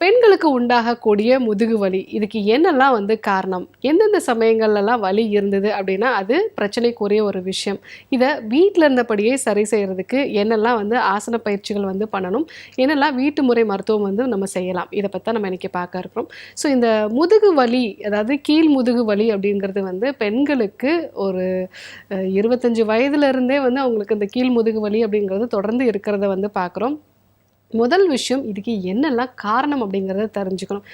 பெண்களுக்கு உண்டாகக்கூடிய முதுகு வலி. இதுக்கு என்னெல்லாம் வந்து காரணம்? எந்தெந்த சமயங்கள்லாம் வலி இருந்தது அப்படின்னா அது பிரச்சனைக்குரிய ஒரு விஷயம். இதை வீட்டில் இருந்தபடியே சரி செய்கிறதுக்கு என்னெல்லாம் வந்து ஆசன பயிற்சிகள் வந்து பண்ணணும்? என்னெல்லாம் வீட்டு முறை மருத்துவம் வந்து நம்ம செய்யலாம்? இதை பற்றி நம்ம இன்றைக்கி பார்க்க இருக்கிறோம். ஸோ இந்த முதுகு வலி அதாவது கீழ் முதுகு வலி அப்படிங்கிறது வந்து பெண்களுக்கு ஒரு இருபத்தஞ்சி இருபத்தஞ்சு வந்து அவங்களுக்கு இந்த கீழ் முதுகு வலி அப்படிங்கிறது தொடர்ந்து இருக்கிறத வந்து பார்க்குறோம். முதல் விஷயம் இதுக்கு என்னெல்லாம் காரணம் அப்படிங்கிறத தெரிஞ்சுக்கணும்.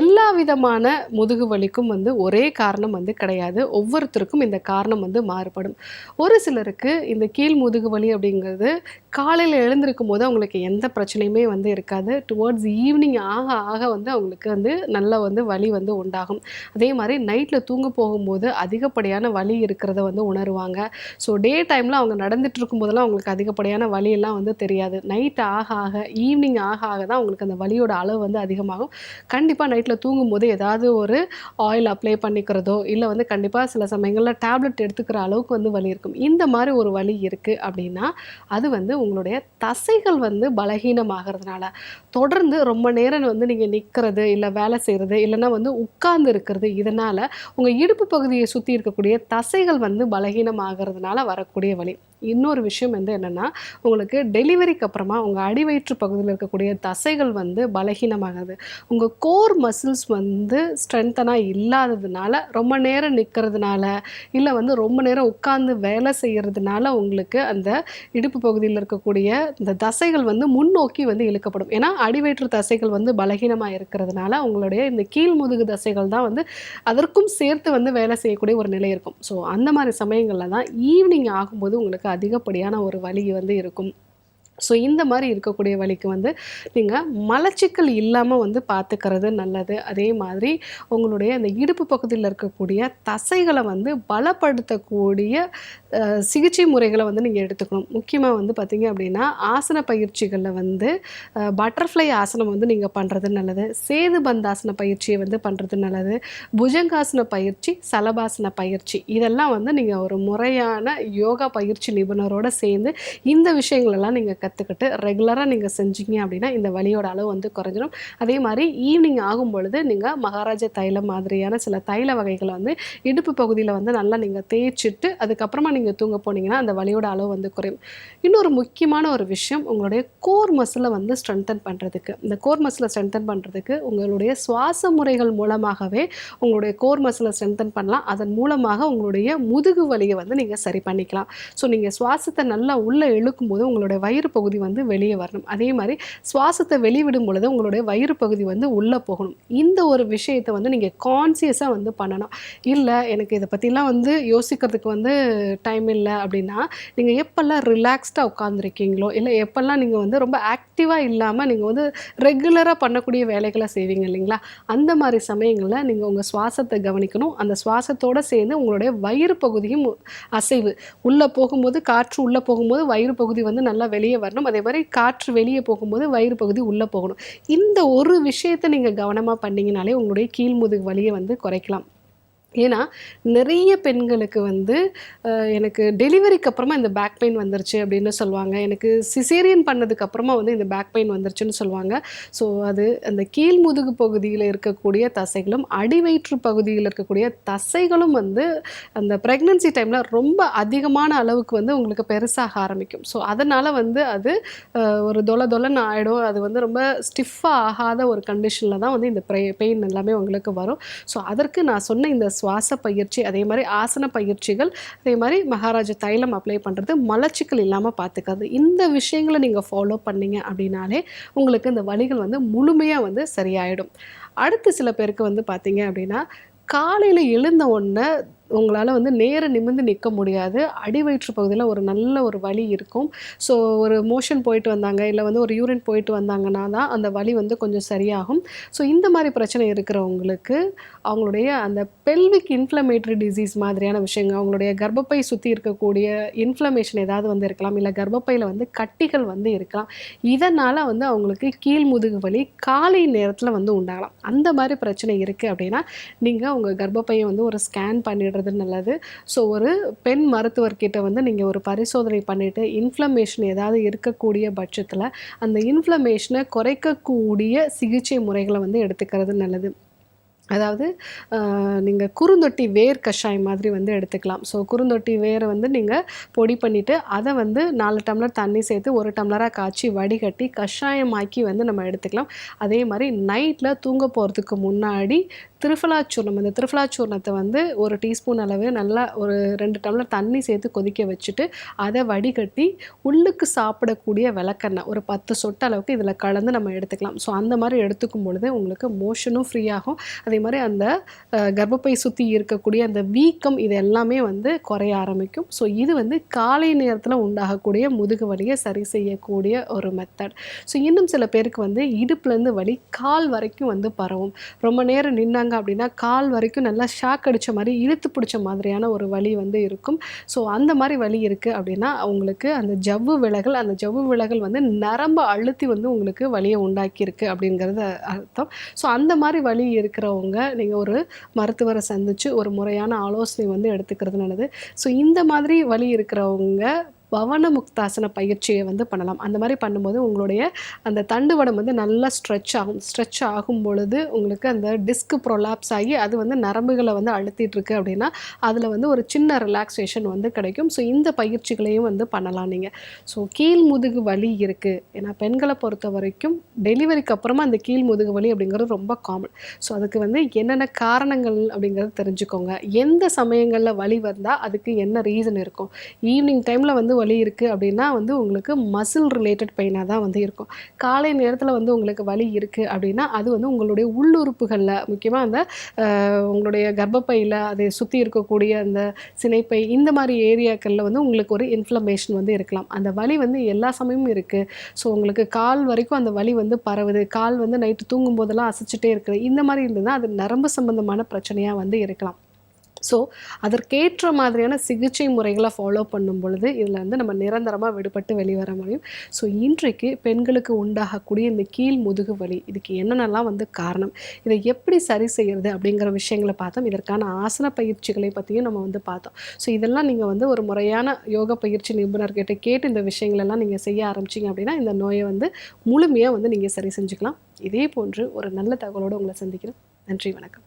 எல்லா விதமான முதுகு வலிக்கும் வந்து ஒரே காரணம் வந்து கிடையாது. ஒவ்வொருத்தருக்கும் இந்த காரணம் வந்து மாறுபடும். ஒரு சிலருக்கு இந்த கீழ் முதுகு வலி அப்படிங்கிறது காலையில் எழுந்திருக்கும் போது அவங்களுக்கு எந்த பிரச்சனையுமே வந்து இருக்காது. டுவர்ட்ஸ் ஈவினிங் ஆக ஆக வந்து அவங்களுக்கு வந்து நல்ல வந்து வலி வந்து உண்டாகும். அதே மாதிரி நைட்டில் தூங்க போகும்போது அதிகப்படியான வலி இருக்கிறத வந்து உணருவாங்க. ஸோ டே டைமில் அவங்க நடந்துட்டு இருக்கும்போதெல்லாம் அவங்களுக்கு அதிகப்படியான வலியெல்லாம் வந்து தெரியாது. நைட் ஆக ஆக ஈவினிங் ஆக ஆக தான் உங்களுக்கு அந்த வலியோட அளவு வந்து அதிகமாகும். கண்டிப்பாக நைட்டில் தூங்கும்போது ஏதாவது ஒரு ஆயில் அப்ளை பண்ணிக்கிறதோ இல்லை வந்து கண்டிப்பாக சில சமயங்களில் டேப்லெட் எடுத்துக்கிற அளவுக்கு வந்து வலி இருக்கும். இந்த மாதிரி ஒரு வலி இருக்குது அப்படின்னா அது வந்து உங்களுடைய தசைகள் வந்து பலகீனமாகிறதுனால தொடர்ந்து ரொம்ப நேரம் வந்து நீங்கள் நிற்கிறது இல்லை வேலை செய்கிறது இல்லைன்னா வந்து உட்கார்ந்து இருக்கிறது இதனால் உங்கள் இடுப்பு பகுதியை சுற்றி இருக்கக்கூடிய தசைகள் வந்து பலகீனமாகிறதுனால வரக்கூடிய வலி. இன்னொரு விஷயம் வந்து என்னென்னா உங்களுக்கு டெலிவரிக்கு அப்புறமா உங்கள் அடிவயிற்று பகுதியில் இருக்கக்கூடிய தசைகள் வந்து பலகீனமாகுது. உங்கள் கோர் மசில்ஸ் வந்து ஸ்ட்ரென்த்தனாக இல்லாததுனால ரொம்ப நேரம் நிற்கிறதுனால இல்லை வந்து ரொம்ப நேரம் உட்கார்ந்து வேலை செய்கிறதுனால உங்களுக்கு அந்த இடுப்பு பகுதியில் இருக்கக்கூடிய இந்த தசைகள் வந்து முன்னோக்கி வந்து இழுக்கப்படும். ஏன்னா அடிவயிற்று தசைகள் வந்து பலகீனமாக இருக்கிறதுனால உங்களுடைய இந்த கீழ் முதுகு தசைகள் தான் வந்து அதற்கும் சேர்த்து வந்து வேலை செய்யக்கூடிய ஒரு நிலை இருக்கும். ஸோ அந்த மாதிரி சமயங்களில் தான் ஈவினிங் ஆகும்போது உங்களுக்கு அதிகப்படியான ஒரு வலி வந்து இருக்கும். ஸோ இந்த மாதிரி இருக்கக்கூடிய வலிக்கு வந்து நீங்கள் மலச்சிக்கல் இல்லாமல் வந்து பார்த்துக்கிறது நல்லது. அதே மாதிரி உங்களுடைய அந்த இடுப்பு பகுதியில் இருக்கக்கூடிய தசைகளை வந்து பலப்படுத்தக்கூடிய சிகிச்சை முறைகளை வந்து நீங்கள் எடுத்துக்கணும். முக்கியமாக வந்து பார்த்தீங்க அப்படின்னா ஆசன பயிற்சிகளில் வந்து பட்டர்ஃப்ளை ஆசனம் வந்து நீங்கள் பண்ணுறது நல்லது. சேது பந்தாசன பயிற்சியை வந்து பண்ணுறது நல்லது. புஜங்காசன பயிற்சி சலபாசன பயிற்சி இதெல்லாம் வந்து நீங்கள் ஒரு முறையான யோகா பயிற்சி நிபுணரோட சேர்ந்து இந்த விஷயங்களெல்லாம் நீங்கள் கற்றுக்கிட்டு ரெகுலராக நீங்கள் செஞ்சீங்க அப்படின்னா இந்த வலியோட அளவு வந்து குறைஞ்சிடும் அதே மாதிரி ஈவினிங் ஆகும் பொழுது நீங்கள் மகாராஜா தைலம் மாதிரியான சில தைல வகைகளை வந்து இடுப்பு பகுதியில் வந்து நல்லா நீங்கள் தேய்ச்சிட்டு அதுக்கப்புறமா நீங்கள் தூங்க போனீங்கன்னா அந்த வலியோட அளவு வந்து குறையும். இன்னொரு முக்கியமான ஒரு விஷயம் உங்களுடைய கோர் மசிலை வந்து ஸ்ட்ரென்தன் பண்ணுறதுக்கு இந்த கோர் மசிலை ஸ்ட்ரென்தன் பண்ணுறதுக்கு உங்களுடைய சுவாச முறைகள் மூலமாகவே உங்களுடைய கோர் மசிலை ஸ்ட்ரென்தன் பண்ணலாம். அதன் மூலமாக உங்களுடைய முதுகு வலியை வந்து நீங்கள் சரி பண்ணிக்கலாம். ஸோ நீங்கள் சுவாசத்தை நல்லா உள்ளே இழுக்கும் போது உங்களுடைய வயிறு பகுதி வந்து வெளியே வரணும். அதே மாதிரி சுவாசத்தை வெளிவிடும் பொழுது உங்களுடைய வயிறு பகுதி வந்து உள்ளே போகணும். இந்த ஒரு விஷயத்தை வந்து நீங்கள் கான்சியஸாக வந்து பண்ணணும். இல்லை எனக்கு இதை பற்றிலாம் வந்து யோசிக்கிறதுக்கு வந்து டைம் இல்லை அப்படின்னா நீங்கள் எப்போல்லாம் ரிலாக்ஸ்டாக உட்காந்துருக்கீங்களோ இல்லை எப்போல்லாம் நீங்கள் வந்து ரொம்ப ஆக்டிவாக இல்லாமல் நீங்கள் வந்து ரெகுலராக பண்ணக்கூடிய வேலைகளை செய்வீங்க இல்லைங்களா? அந்த மாதிரி சமயங்களில் நீங்கள் உங்கள் சுவாசத்தை கவனிக்கணும். அந்த சுவாசத்தோடு சேர்ந்து உங்களுடைய வயிறு பகுதியும் அசைவு. உள்ளே போகும்போது காற்று உள்ளே போகும்போது வயிறு பகுதி வந்து நல்லா வெளியே வரணும். அதே மாதிரி காற்று வெளியே போகும்போது வயிறு பகுதி உள்ளே போகணும். இந்த ஒரு விஷயத்தை நீங்கள் கவனமாக பண்ணீங்கனாலே உங்களுடைய கீழ்முதுகு வலியை வந்து குறைக்கலாம். ஏன்னா நிறைய பெண்களுக்கு வந்து எனக்கு டெலிவரிக்கு அப்புறமா இந்த பேக் பெயின் வந்துருச்சு அப்படின்னு சொல்லுவாங்க. எனக்கு சிசேரியன் பண்ணதுக்கு அப்புறமா வந்து இந்த பேக் பெயின் வந்துருச்சுன்னு சொல்லுவாங்க. ஸோ அது அந்த கீழ் முதுகு பகுதியில் இருக்கக்கூடிய தசைகளும் அடிவயிற்று பகுதியில் இருக்கக்கூடிய தசைகளும் வந்து அந்த ப்ரெக்னன்சி டைமில் ரொம்ப அதிகமான அளவுக்கு வந்து உங்களுக்கு பெருசாக ஆரம்பிக்கும். ஸோ அதனால் வந்து அது ஒரு தொலை தொலைன்னு ஆகிடும் அது வந்து ரொம்ப ஸ்டிஃபாக ஆகாத ஒரு கண்டிஷனில் தான் வந்து இந்த பெயின் எல்லாமே உங்களுக்கு வரும். ஸோ அதற்கு நான் சொன்ன இந்த சுவாச பயிற்சி அதே மாதிரி ஆசன பயிற்சிகள் அதே மாதிரி மகாராஜா தைலம் அப்ளை பண்ணுறது மலச்சிக்கல் இல்லாமல் பார்த்துக்கிறது இந்த விஷயங்களை நீங்கள் ஃபாலோ பண்ணீங்க அப்படின்னாலே உங்களுக்கு இந்த வலிகள் வந்து முழுமையாக வந்து சரியாயிடும். அடுத்து சில பேருக்கு வந்து பார்த்தீங்க அப்படின்னா காலையில் எழுந்த உடனே உங்களால் வந்து நேர நிமிர்ந்து நிற்க முடியாது. அடி வயிற்று பகுதியில் ஒரு நல்ல ஒரு வலி இருக்கும். ஸோ ஒரு மோஷன் போயிட்டு வந்தாங்க இல்லை வந்து ஒரு யூரின் போயிட்டு வந்தாங்கன்னா தான் அந்த வலி வந்து கொஞ்சம் சரியாகும். ஸோ இந்த மாதிரி பிரச்சனை இருக்கிறவங்களுக்கு அவங்களுடைய அந்த பெல்விக் இன்ஃப்ளமேட்டரி டிசீஸ் மாதிரியான விஷயங்கள் அவங்களுடைய கர்ப்பப்பை சுற்றி இருக்கக்கூடிய இன்ஃப்ளமேஷன் ஏதாவது வந்து இருக்கலாம் இல்லை கர்ப்பப்பையில் வந்து கட்டிகள் வந்து இருக்கலாம் இதனால் வந்து அவங்களுக்கு கீழ் முதுகு வலி காலை நேரத்தில் வந்து உண்டாகலாம். அந்த மாதிரி பிரச்சனை இருக்குது அப்படின்னா நீங்கள் உங்கள் கர்ப்பப்பையை வந்து ஒரு ஸ்கேன் பண்ணிடுற பண்ணுறது நல்லது. ஸோ ஒரு பெண் மருத்துவர்கிட்ட வந்து நீங்கள் ஒரு பரிசோதனை பண்ணிவிட்டு இன்ஃப்ளமேஷன் ஏதாவது இருக்கக்கூடிய பட்சத்தில் அந்த இன்ஃப்ளமேஷனை குறைக்கக்கூடிய சிகிச்சை முறைகளை வந்து எடுத்துக்கிறது நல்லது. அதாவது நீங்கள் குறுந்தொட்டி வேர் கஷாயம் மாதிரி வந்து எடுத்துக்கலாம். ஸோ குறுந்தொட்டி வேரை வந்து நீங்கள் பொடி பண்ணிவிட்டு அதை வந்து நாலு டம்ளர் தண்ணி சேர்த்து ஒரு டம்ளராக காய்ச்சி வடிகட்டி கஷாயமாக்கி வந்து நம்ம எடுத்துக்கலாம். அதே மாதிரி நைட்டில் தூங்க போகிறதுக்கு முன்னாடி திருஃபலாச்சூர்ணம் இந்த திருஃபலாச்சூர்ணத்தை வந்து ஒரு டீஸ்பூன் அளவு நல்லா ஒரு ரெண்டு டம்ளர் தண்ணி சேர்த்து கொதிக்க வச்சுட்டு அதை வடிகட்டி உள்ளுக்கு சாப்பிடக்கூடிய விளக்கெண்ணெய் ஒரு பத்து சொட்டு அளவுக்கு இதில் கலந்து நம்ம எடுத்துக்கலாம். ஸோ அந்த மாதிரி எடுத்துக்கும் பொழுது உங்களுக்கு மோஷனும் ஃப்ரீ ஆகும். அதே மாதிரி அந்த கர்ப்பப்பை சுற்றி இருக்கக்கூடிய அந்த வீக்கம் இது எல்லாமே வந்து குறைய ஆரம்பிக்கும். ஸோ இது வந்து காலை நேரத்தில் உண்டாகக்கூடிய முதுகு வலியை சரி செய்யக்கூடிய ஒரு மெத்தட் ஸோ இன்னும் சில பேருக்கு வந்து இடுப்புலேருந்து வலி கால் வரைக்கும் வந்து பரவும். ரொம்ப நேரம் நின்னாங்க அப்படின்னா கால் வரைக்கும் நல்லா ஷாக் அடித்த மாதிரி இழுத்து பிடிச்ச மாதிரியான ஒரு வலி வந்து இருக்கும். ஸோ அந்த மாதிரி வலி இருக்குது அப்படின்னா அவங்களுக்கு அந்த ஜவ்வு விலகல் அந்த ஜவ்வு விலகல் வந்து நரம்ப அழுத்தி வந்து உங்களுக்கு வலியை உண்டாக்கியிருக்கு அப்படிங்கிறது அர்த்தம். ஸோ அந்த மாதிரி வலி இருக்கிறவங்க நீங்கள் ஒரு மருத்துவரை சந்தித்து ஒரு முறையான ஆலோசனை வந்து எடுத்துக்கிறது நல்லது. ஸோ இந்த மாதிரி வழி இருக்கிறவங்க பவன முக்தாசன பயிற்சியை வந்து பண்ணலாம். அந்த மாதிரி பண்ணும்போது உங்களுடைய அந்த தண்டுவடம் வந்து நல்லா ஸ்ட்ரெச் ஆகும். ஸ்ட்ரெச் ஆகும் பொழுது உங்களுக்கு அந்த டிஸ்க் ப்ரொலாப்ஸ் ஆகி அது வந்து நரம்புகளை வந்து அழுத்திட்டு இருக்கு அப்படின்னா அதில் வந்து ஒரு சின்ன ரிலாக்ஸேஷன் வந்து கிடைக்கும். ஸோ இந்த பயிற்சிகளையும் வந்து பண்ணலாம் நீங்கள் ஸோ கீழ் முதுகு வலி இருக்குது ஏன்னா பெண்களை பொறுத்த வரைக்கும் டெலிவரிக்கு அப்புறமா அந்த கீழ் முதுகு வலி அப்படிங்கிறது ரொம்ப காமன் ஸோ அதுக்கு வந்து என்னென்ன காரணங்கள் அப்படிங்கிறத தெரிஞ்சுக்கோங்க. எந்த சமயங்களில் வலி வந்தால் அதுக்கு என்ன ரீசன் இருக்கும்? ஈவினிங் டைமில் வந்து வலி இருக்குது அப்படின்னா வந்து உங்களுக்கு மசில் ரிலேட்டட் பெயினாக தான் வந்து இருக்கும். காலை நேரத்தில் வந்து உங்களுக்கு வலி இருக்குது அப்படின்னா அது வந்து உங்களுடைய உள்ளுறுப்புகளில் முக்கியமாக அந்த உங்களுடைய கர்ப்பப்பையில் அதை சுற்றி இருக்கக்கூடிய அந்த சினைப்பை இந்த மாதிரி ஏரியாக்களில் வந்து உங்களுக்கு ஒரு இன்ஃப்ளமேஷன் வந்து இருக்கலாம். அந்த வலி வந்து எல்லா சமயமும் இருக்குது ஸோ உங்களுக்கு கால் வரைக்கும் அந்த வலி வந்து பரவுது. கால் வந்து நைட்டு தூங்கும் போதெல்லாம் அசைச்சிட்டே இருக்குது. இந்த மாதிரி இருந்ததுன்னா அது நரம்பு சம்பந்தமான பிரச்சனையாக வந்து இருக்கலாம். ஸோ அதற்கேற்ற மாதிரியான சிகிச்சை முறைகளை ஃபாலோ பண்ணும் பொழுது இதில் வந்து நம்ம நிரந்தரமாக விடுபட்டு வெளிவர முடியும். ஸோ இன்றைக்கு பெண்களுக்கு உண்டாகக்கூடிய இந்த கீழ் முதுகு வலி இதுக்கு என்னென்னலாம் வந்து காரணம் இதை எப்படி சரி செய்யறது அப்படிங்கிற விஷயங்களை பார்த்தோம். இதற்கான ஆசன பயிற்சிகளை பற்றியும் நம்ம வந்து பார்த்தோம். ஸோ இதெல்லாம் நீங்கள் வந்து ஒரு முறையான யோக பயிற்சி நிபுணர்கிட்ட கேட்டு இந்த விஷயங்களெல்லாம் நீங்கள் செய்ய ஆரம்பிச்சிங்க அப்படின்னா இந்த நோயை வந்து முழுமையாக வந்து நீங்கள் சரி செஞ்சுக்கலாம். இதே போன்று ஒரு நல்ல தகவலோடு உங்களை சந்திக்கிறேன். நன்றி வணக்கம்.